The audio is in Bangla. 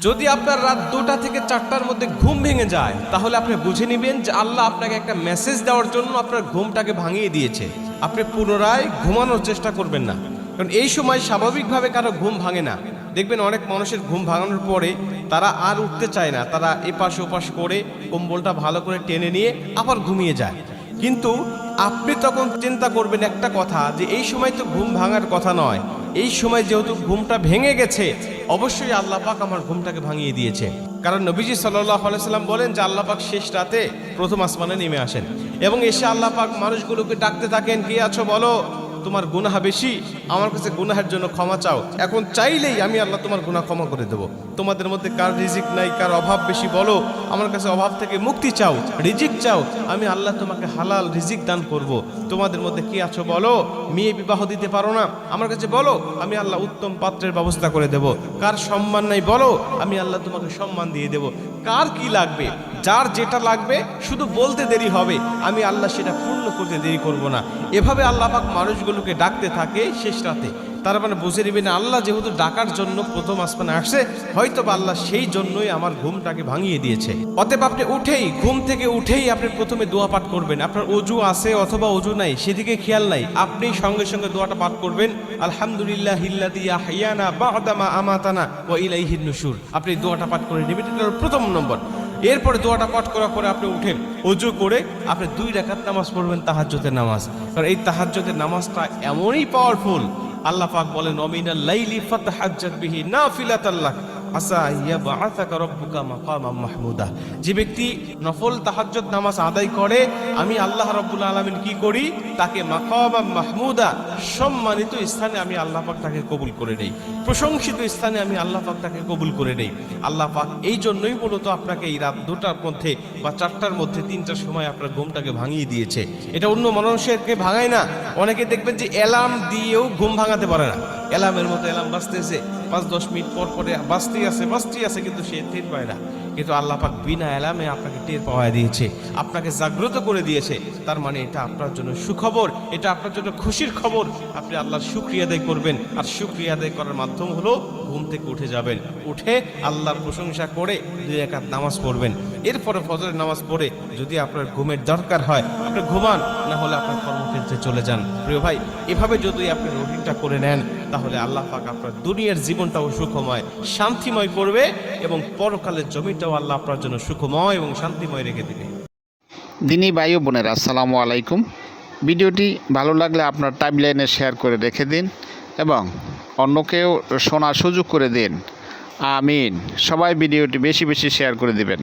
যদি আপনার রাত দুটা থেকে চারটার মধ্যে ঘুম ভেঙে যায়, তাহলে আপনি বুঝে নেবেন যে আল্লাহ আপনাকে একটা মেসেজ দেওয়ার জন্য আপনার ঘুমটাকে ভাঙিয়ে দিয়েছে। আপনি পুনরায় ঘুমানোর চেষ্টা করবেন না। কারণ এই সময় স্বাভাবিকভাবে কারও ঘুম ভাঙে না। দেখবেন অনেক মানুষের ঘুম ভাঙানোর পরে তারা আর উঠতে চায় না। তারা এপাশ ওপাশ করে কম্বলটা ভালো করে টেনে নিয়ে আবার ঘুমিয়ে যায়। কিন্তু আপনি তখন চিন্তা করবেন একটা কথা, যে এই সময় তো ঘুম ভাঙার কথা নয়। এই সময় যেহেতু ঘুমটা ভেঙে গেছে, অবশ্যই আল্লাহ পাক আমার ঘুমটাকে ভাঙিয়ে দিয়েছে। কারণ নবীজি সাল্লাহ সাল্লাম বলেন যে, আল্লাহ পাক শেষ রাতে প্রথম আসমানে নেমে আসেন। এবং এসে আল্লাহ পাক মানুষগুলোকে ডাকতে থাকেন, কে আছো বলো? তোমার গুনাহা বেশি, আমার কাছে গুনাহের জন্য ক্ষমা চাও। এখন চাইলেই আমি আল্লাহ তোমার গুনাহ ক্ষমা করে দেবো। তোমাদের মধ্যে কার রিজিক নাই, কার অভাব বেশি বলো। আমার কাছে অভাব থেকে মুক্তি চাও, রিজিক চাও। আমি আল্লাহ তোমাকে হালাল রিজিক দান করব। তোমাদের মধ্যে কি আছো বলো? মেয়ে বিবাহ দিতে পারো না। আমার কাছে বলো, আমি আল্লাহ উত্তম পাত্রের ব্যবস্থা করে দেব। কার সম্মান নাই বলো, আমি আল্লাহ তোমাকে সম্মান দিয়ে দেব। কার কি লাগবে? যার যেটা লাগবে শুধু বলতে দেরি হবে। আমি আল্লাহ সেটা পূর্ণ করতে দেরি করব না। এভাবে আল্লাহ পাক মানুষগুলোকে ডাকতে থাকে শেষ রাতে। তার মানে বুঝে নেবেন আল্লাহ যেহেতু ডাকার জন্য প্রথম আসমানে আসছে হয়তো বা আল্লাহ সেই জন্যই আমার ঘুমটাকে ভাঙিয়ে দিয়েছে। অতএব আপনি উঠেই, ঘুম থেকে উঠেই আপনি প্রথমে দোয়া পাঠ করবেন। আপনার অজু আছে অথবা অজু নাই, সেদিকে খেয়াল নাই। আপনি সঙ্গে সঙ্গে দোয়াটা পাঠ করবেন আলহামদুলিল্লাহ হিল্লাদি ইয়াহইয়ানা বাদামা আমাতানা ও ইলাইহিন নুশুর। আপনি দোয়াটা পাঠ করে নেবেন প্রথম নম্বর। এরপরে দোয়াটা পাঠ করার পরে আপনি উঠেন অজু করে আপনি দুই রেখার নামাজ পড়বেন তাহাজ্যতের নামাজ। কারণ এই তাহাজ্যতের নামাজটা এমনই পাওয়ারফুল আল্লাহ পাক বলেন অমিনা লাইলি ফাতাহাজ্জাত বিহি নাফিলাতাল্লাহ মাহমুদা। যে ব্যক্তি নফল তাহাজ্জুদ নামাজ আদায় করে, আমি আল্লাহ রাব্বুল আলামিন কি করি? তাকে মাকামাম মাহমুদা, সম্মানিত স্থানে আমি আল্লাহ পাক তাকে কবুল করে নেই। প্রশংসিত স্থানে আমি আল্লাহ পাক তাকে কবুল করে নেই। আল্লাহ পাক এই জন্যই মূলত আপনাকে এই রাত দুটার মধ্যে বা চারটার মধ্যে তিনটার সময় আপনার ঘুমটাকে ভাঙিয়ে দিয়েছে। এটা অন্য মানুষেরকে ভাঙায় না। অনেকে দেখবেন যে অ্যালার্ম দিয়েও ঘুম ভাঙাতে পারে না। অ্যালার্মের মতো এলাম বাঁচতেছে। পাঁচ, দশ মিনিট পর পরে বাঁচতেই আছে বাঁচতেই আছে, কিন্তু সে টের পায় না। কিন্তু আল্লাহ পাক বিনা এলামে আপনাকে টের পাওয়া দিয়েছে, আপনাকে জাগ্রত করে দিয়েছে। তার মানে এটা আপনার জন্য সুখবর, এটা আপনার জন্য খুশির খবর। আপনি আল্লাহর শুক্রিয়া আদায় করবেন। আর শুক্রিয়া আদায় করার মাধ্যম হলো ঘুম থেকে উঠে যাবেন। উঠে আল্লাহর প্রশংসা করে দুই একাত নামাজ পড়বেন। এরপরে ফজরের নামাজ পড়ে যদি আপনার ঘুমের দরকার হয়, আপনি ঘুমান, না হলে আপনার কর্মক্ষেত্রে চলে যান। প্রিয় ভাই, এভাবে যদি আপনি রুটিনটা করে নেন, তাহলে আল্লাহ পাক আপনার দুনিয়ার জীবনটাও সুখময়, শান্তিময় করবে এবং পরকালের জমিটাও আল্লাহ আপনার জন্য সুখময় এবং শান্তিময় রেখে দেবে। দিনী ভাই বোনেরা, আসসালামু আলাইকুম। ভিডিওটি ভালো লাগলে আপনার টাইমলাইনে শেয়ার করে রেখে দিন এবং অন্যকেও শোনার সুযোগ করে দিন। আমিন। সবাই ভিডিওটি বেশি বেশি শেয়ার করে দিবেন।